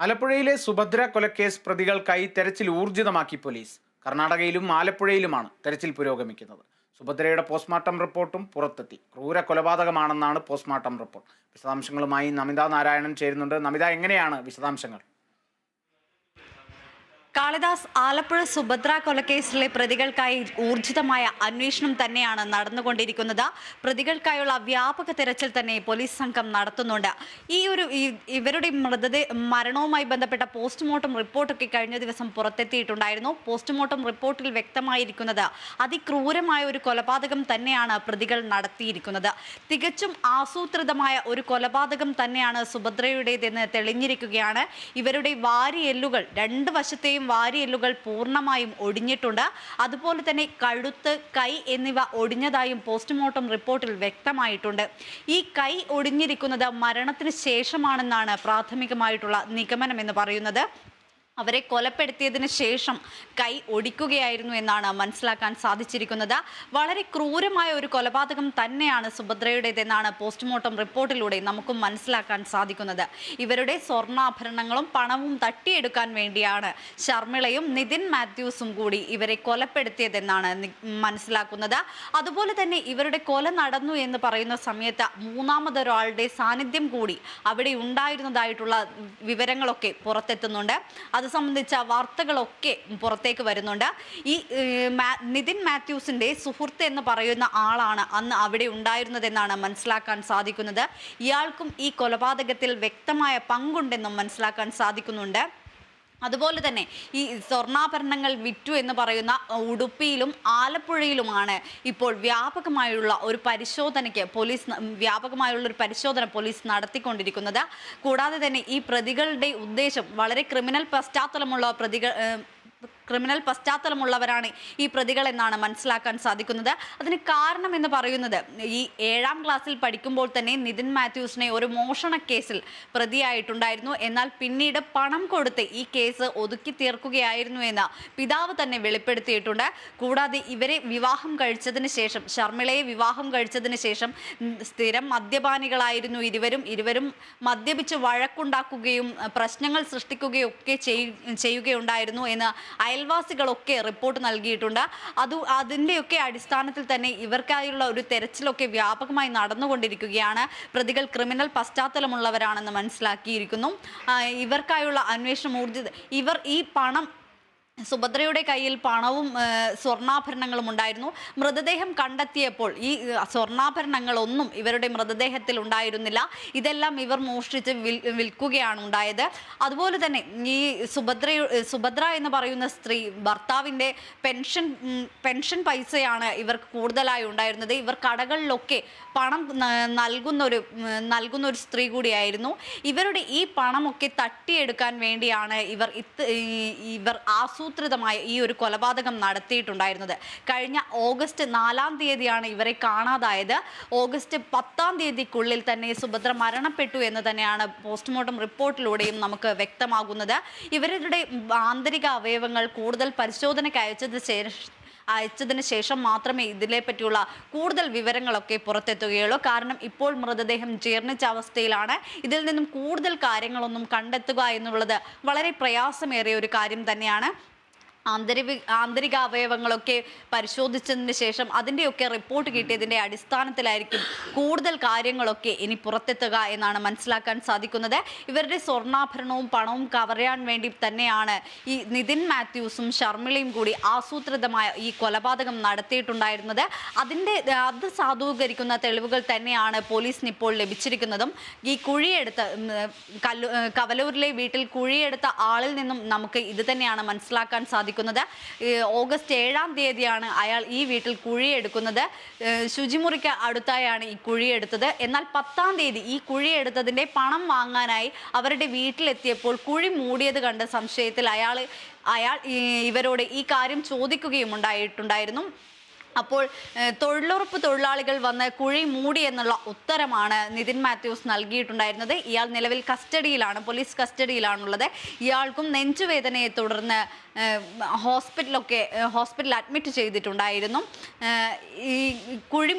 ആലപ്പുഴയിലെ സുഭദ്ര കൊലക്കേസ് പ്രതികൾക്കായി തെരച്ചിൽ ഊർജിതമാക്കി പോലീസ്. കർണാടകയിലും ആലപ്പുഴയിലുമാണ് തെരച്ചിൽ പുരോഗമിക്കുന്നത്. സുഭദ്രയുടെ പോസ്റ്റ്മോർട്ടം റിപ്പോർട്ടും പുറത്തെത്തി. ക്രൂര കൊലപാതകമാണെന്നാണ് പോസ്റ്റ്മോർട്ടം റിപ്പോർട്ട്. വിശദാംശങ്ങളുമായി നമിത നാരായണൻ ചേരുന്നുണ്ട്. നമിത എങ്ങനെയാണ് വിശദാംശങ്ങൾ? കാളിദാസ് ആലപ്പുഴ സുഭദ്ര കൊലക്കേസിലെ പ്രതികൾക്കായി ഊർജിതമായ അന്വേഷണം തന്നെയാണ് നടന്നുകൊണ്ടിരിക്കുന്നത്. പ്രതികൾക്കായുള്ള വ്യാപക തിരച്ചിൽ തന്നെ പോലീസ് സംഘം നടത്തുന്നുണ്ട്. ഈ ഒരു ഇവരുടെ മൃതദേഹ മരണവുമായി ബന്ധപ്പെട്ട പോസ്റ്റ്മോർട്ടം റിപ്പോർട്ടൊക്കെ കഴിഞ്ഞ ദിവസം പുറത്തെത്തിയിട്ടുണ്ടായിരുന്നു. പോസ്റ്റ്മോർട്ടം റിപ്പോർട്ടിൽ വ്യക്തമായിരിക്കുന്നത് അതിക്രൂരമായ ഒരു കൊലപാതകം തന്നെയാണ് പ്രതികൾ നടത്തിയിരിക്കുന്നത്. തികച്ചും ആസൂത്രിതമായ ഒരു കൊലപാതകം തന്നെയാണ് സുഭദ്രയുടേതെന്ന് തെളിഞ്ഞിരിക്കുകയാണ്. ഇവരുടെ വാരിയെല്ലുകൾ രണ്ട് വശത്തെയും വാരിയെല്ലുകൾ പൂർണമായും ഒടിഞ്ഞിട്ടുണ്ട്. അതുപോലെ തന്നെ കഴുത്ത് കൈ എന്നിവ ഒടിഞ്ഞതായും പോസ്റ്റ്മോർട്ടം റിപ്പോർട്ടിൽ വ്യക്തമായിട്ടുണ്ട്. ഈ കൈ ഒടിഞ്ഞിരിക്കുന്നത് മരണത്തിന് ശേഷമാണെന്നാണ് പ്രാഥമികമായിട്ടുള്ള നിഗമനം എന്ന് പറയുന്നത്. അവരെ കൊലപ്പെടുത്തിയതിന് ശേഷം കൈ ഒടിക്കുകയായിരുന്നു എന്നാണ് മനസ്സിലാക്കാൻ സാധിച്ചിരിക്കുന്നത്. വളരെ ക്രൂരമായ ഒരു കൊലപാതകം തന്നെയാണ് സുഭദ്രയുടേതെന്നാണ് പോസ്റ്റ്മോർട്ടം റിപ്പോർട്ടിലൂടെ നമുക്ക് മനസ്സിലാക്കാൻ സാധിക്കുന്നത്. ഇവരുടെ സ്വർണാഭരണങ്ങളും പണവും തട്ടിയെടുക്കാൻ വേണ്ടിയാണ് ശർമിളയും നിതിൻ മാത്യൂസും കൂടി ഇവരെ കൊലപ്പെടുത്തിയതെന്നാണ് മനസ്സിലാക്കുന്നത്. അതുപോലെ തന്നെ ഇവരുടെ കൊല നടന്നു എന്ന് പറയുന്ന സമയത്ത് മൂന്നാമതൊരാളുടെ സാന്നിധ്യം കൂടി അവിടെ ഉണ്ടായിരുന്നതായിട്ടുള്ള വിവരങ്ങളൊക്കെ പുറത്തെത്തുന്നുണ്ട്. അത് സംബന്ധിച്ച വാർത്തകളൊക്കെ പുറത്തേക്ക് വരുന്നുണ്ട്. ഈ നിതിൻ മാത്യൂസിന്റെ സുഹൃത്ത് എന്ന് പറയുന്ന ആളാണ് അന്ന് അവിടെ ഉണ്ടായിരുന്നതെന്നാണ് മനസ്സിലാക്കാൻ സാധിക്കുന്നത്. ഇയാൾക്കും ഈ കൊലപാതകത്തിൽ വ്യക്തമായ പങ്കുണ്ടെന്നും മനസ്സിലാക്കാൻ സാധിക്കുന്നുണ്ട്. അതുപോലെ തന്നെ ഈ സ്വർണാഭരണങ്ങൾ വിറ്റു എന്ന് പറയുന്ന ഉടുപ്പിയിലും ആലപ്പുഴയിലുമാണ് ഇപ്പോൾ വ്യാപകമായുള്ള ഒരു പരിശോധനയ്ക്ക് പോലീസ് വ്യാപകമായുള്ള ഒരു പരിശോധന പോലീസ് നടത്തിക്കൊണ്ടിരിക്കുന്നത്. കൂടാതെ തന്നെ ഈ പ്രതികളുടെ ഉദ്ദേശം വളരെ ക്രിമിനൽ പശ്ചാത്തലമുള്ള പ്രതികൾ ക്രിമിനൽ പശ്ചാത്തലമുള്ളവരാണ് ഈ പ്രതികൾ എന്നാണ് മനസ്സിലാക്കാൻ സാധിക്കുന്നത്. അതിന് കാരണം എന്ന് പറയുന്നത് ഈ ഏഴാം ക്ലാസ്സിൽ പഠിക്കുമ്പോൾ തന്നെ നിതിൻ മാത്യൂസിനെ ഒരു മോഷണ കേസിൽ പ്രതിയായിട്ടുണ്ടായിരുന്നു. എന്നാൽ പിന്നീട് പണം കൊടുത്ത് ഈ കേസ് ഒതുക്കി തീർക്കുകയായിരുന്നു എന്ന് പിതാവ് തന്നെ വെളിപ്പെടുത്തിയിട്ടുണ്ട്. കൂടാതെ ഇവരെ വിവാഹം കഴിച്ചതിന് ശേഷം ശർമ്മിളയെ വിവാഹം കഴിച്ചതിന് ശേഷം സ്ഥിരം മദ്യപാനികളായിരുന്നു ഇരുവരും. ഇരുവരും മദ്യപിച്ച് വഴക്കുണ്ടാക്കുകയും പ്രശ്നങ്ങൾ സൃഷ്ടിക്കുകയും ഒക്കെ ചെയ്യുകയുണ്ടായിരുന്നു എന്ന് അയൽവാസികളൊക്കെ റിപ്പോർട്ട് നൽകിയിട്ടുണ്ട്. അത് അതിന്റെയൊക്കെ അടിസ്ഥാനത്തിൽ തന്നെ ഇവർക്കായുള്ള ഒരു തെരച്ചിലൊക്കെ വ്യാപകമായി നടന്നുകൊണ്ടിരിക്കുകയാണ്. പ്രതികൾ ക്രിമിനൽ പശ്ചാത്തലമുള്ളവരാണെന്ന് മനസ്സിലാക്കിയിരിക്കുന്നു. ഇവർക്കായുള്ള അന്വേഷണം ഊർജിത ഇവർ ഈ പണം സുഭദ്രയുടെ കയ്യിൽ പണവും സ്വർണാഭരണങ്ങളും ഉണ്ടായിരുന്നു. മൃതദേഹം കണ്ടെത്തിയപ്പോൾ ഈ സ്വർണാഭരണങ്ങളൊന്നും ഇവരുടെ മൃതദേഹത്തിൽ ഉണ്ടായിരുന്നില്ല. ഇതെല്ലാം ഇവർ മോഷ്ടിച്ച് വിൽക്കുകയാണ് ഉണ്ടായത്. അതുപോലെ തന്നെ ഈ സുഭദ്ര സുഭദ്ര എന്ന് പറയുന്ന സ്ത്രീ ഭർത്താവിന്റെ പെൻഷൻ പെൻഷൻ പൈസയാണ് ഇവർക്ക് കൂടുതലായി ഉണ്ടായിരുന്നത്. ഇവർ കടകളിലൊക്കെ പണം നൽകുന്ന ഒരു നൽകുന്ന ഒരു സ്ത്രീ കൂടിയായിരുന്നു. ഇവരുടെ ഈ പണമൊക്കെ തട്ടിയെടുക്കാൻ വേണ്ടിയാണ് ഇവർ ഇവർ ഇവർ ആസൂത്രിതമായ ഈ ഒരു കൊലപാതകം നടത്തിയിട്ടുണ്ടായിരുന്നത്. കഴിഞ്ഞ ഓഗസ്റ്റ് നാലാം തീയതിയാണ് ഇവരെ കാണാതായത്. ഓഗസ്റ്റ് പത്താം തീയതിക്കുള്ളിൽ തന്നെ സുഭദ്ര മരണപ്പെട്ടു എന്ന് തന്നെയാണ് പോസ്റ്റ്മോർട്ടം റിപ്പോർട്ടിലൂടെയും നമുക്ക് വ്യക്തമാകുന്നത്. ഇവരുടെ ആന്തരിക അവയവങ്ങൾ കൂടുതൽ പരിശോധനയ്ക്ക് അയച്ചത് അയച്ചതിന് ശേഷം മാത്രമേ ഇതിനെ പറ്റിയുള്ള കൂടുതൽ വിവരങ്ങളൊക്കെ പുറത്തെത്തുകയുള്ളൂ. കാരണം ഇപ്പോൾ മൃതദേഹം ജീർണിച്ച അവസ്ഥയിലാണ്. ഇതിൽ നിന്നും കൂടുതൽ കാര്യങ്ങളൊന്നും കണ്ടെത്തുക എന്നുള്ളത് വളരെ പ്രയാസമേറിയ ഒരു കാര്യം തന്നെയാണ്. ആന്തരിക ആന്തരിക അവയവങ്ങളൊക്കെ പരിശോധിച്ചതിന് ശേഷം അതിന്റെയൊക്കെ റിപ്പോർട്ട് കിട്ടിയതിന്റെ അടിസ്ഥാനത്തിലായിരിക്കും കൂടുതൽ കാര്യങ്ങളൊക്കെ ഇനി പുറത്തെത്തുക എന്നാണ് മനസ്സിലാക്കാൻ സാധിക്കുന്നത്. ഇവരുടെ സ്വർണാഭരണവും പണവും കവറിയാൻ വേണ്ടി തന്നെയാണ് ഈ നിതിൻ മാത്യൂസും ഷർമിളയും കൂടി ആസൂത്രിതമായ ഈ കൊലപാതകം നടത്തിയിട്ടുണ്ടായിരുന്നത്. അതിന്റെ അത് സാധൂകരിക്കുന്ന തെളിവുകൾ തന്നെയാണ് പോലീസിന് ഇപ്പോൾ ലഭിച്ചിരിക്കുന്നതും. ഈ കുഴിയെടുത്ത് കല്ലു കവലൂരിലെ വീട്ടിൽ കുഴിയെടുത്ത ആളിൽ നിന്നും നമുക്ക് ഇത് തന്നെയാണ് മനസ്സിലാക്കാൻ സാധിക്കുന്നത്. ഈ ഓഗസ്റ്റ് ഏഴാം തീയതിയാണ് അയാൾ ഈ വീട്ടിൽ കുഴിയെടുക്കുന്നത്. ശുചിമുറിക്ക് അടുത്തായാണ് ഈ കുഴിയെടുത്തത്. എന്നാൽ പത്താം തീയതി ഈ കുഴിയെടുത്തതിന്റെ പണം വാങ്ങാനായി അവരുടെ വീട്ടിലെത്തിയപ്പോൾ കുഴി മൂടിയത് കണ്ട സംശയത്തിൽ അയാൾ അയാൾ ഇവരോട് ഈ കാര്യം ചോദിക്കുകയും ഉണ്ടായിട്ടുണ്ടായിരുന്നു. അപ്പോൾ തൊഴിലുറപ്പ് തൊഴിലാളികൾ വന്ന് കുഴി മൂടി എന്നുള്ള ഉത്തരമാണ് നിതിൻ മാത്യൂസ് നൽകിയിട്ടുണ്ടായിരുന്നത്. ഇയാൾ നിലവിൽ കസ്റ്റഡിയിലാണ് പോലീസ് കസ്റ്റഡിയിലാണുള്ളത്. ഇയാൾക്കും നെഞ്ചുവേദനയെ തുടർന്ന് ഹോസ്പിറ്റലൊക്കെ ഹോസ്പിറ്റലിൽ അഡ്മിറ്റ് ചെയ്തിട്ടുണ്ടായിരുന്നു. ഈ കുഴി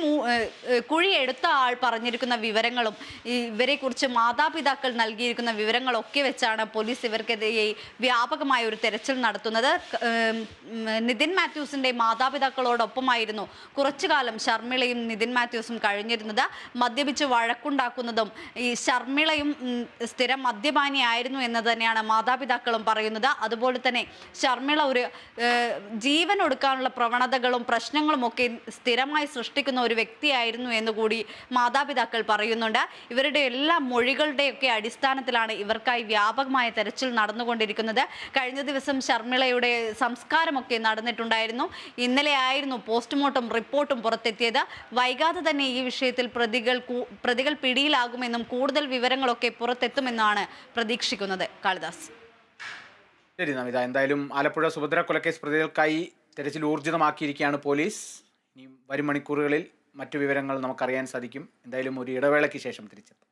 കുഴി എടുത്ത ആൾ പറഞ്ഞിരിക്കുന്ന വിവരങ്ങളും ഇവരെക്കുറിച്ച് മാതാപിതാക്കൾ നൽകിയിരിക്കുന്ന വിവരങ്ങളൊക്കെ വെച്ചാണ് പോലീസ് ഇവർക്കെതിരെ വ്യാപകമായ ഒരു തെരച്ചിൽ നടത്തുന്നത്. നിതിൻ മാത്യൂസിന്റെ മാതാപിതാക്കളോടൊപ്പമായിരുന്നു കുറച്ചു കാലം ശർമ്മിളയും നിതിൻ മാത്യൂസും കഴിഞ്ഞിരുന്നത്. മദ്യപിച്ച് വഴക്കുണ്ടാക്കുന്നതും ഈ ശർമ്മിളയും സ്ഥിരം മദ്യപാനിയായിരുന്നു എന്ന് തന്നെയാണ് മാതാപിതാക്കളും പറയുന്നത്. അതുപോലെ തന്നെ ഷർമിള ഒരു ജീവൻ ഒടുക്കാനുള്ള പ്രവണതകളും പ്രശ്നങ്ങളും ഒക്കെ സ്ഥിരമായി സൃഷ്ടിക്കുന്ന ഒരു വ്യക്തിയായിരുന്നു എന്ന് കൂടി മാതാപിതാക്കൾ പറയുന്നുണ്ട്. ഇവരുടെ എല്ലാ മൊഴികളുടെയൊക്കെ അടിസ്ഥാനത്തിലാണ് ഇവർക്കായി വ്യാപകമായ തെരച്ചിൽ നടന്നുകൊണ്ടിരിക്കുന്നത്. കഴിഞ്ഞ ദിവസം ശർമ്മിളയുടെ സംസ്കാരമൊക്കെ നടന്നിട്ടുണ്ടായിരുന്നു. ഇന്നലെ ആയിരുന്നു പോസ്റ്റ്മോർട്ടം റിപ്പോർട്ടും പുറത്തെത്തിയത്. വൈകാതെ തന്നെ ഈ വിഷയത്തിൽ പ്രതികൾ പ്രതികൾ പിടിയിലാകുമെന്നും കൂടുതൽ വിവരങ്ങളൊക്കെ പുറത്തെത്തുമെന്നാണ് പ്രതീക്ഷിക്കുന്നത്. കാളിദാസ്. ശരി നമിത. എന്തായാലും ആലപ്പുഴ സുഭദ്ര കൊലക്കേസ് പ്രതികൾക്കായി തെരച്ചിൽ ഊർജിതമാക്കിയിരിക്കുകയാണ് പോലീസ്. ഇനിയും വരും മണിക്കൂറുകളിൽ മറ്റു വിവരങ്ങൾ നമുക്കറിയാൻ സാധിക്കും. എന്തായാലും ഒരു ഇടവേളയ്ക്ക് ശേഷം തിരിച്ചെത്താം.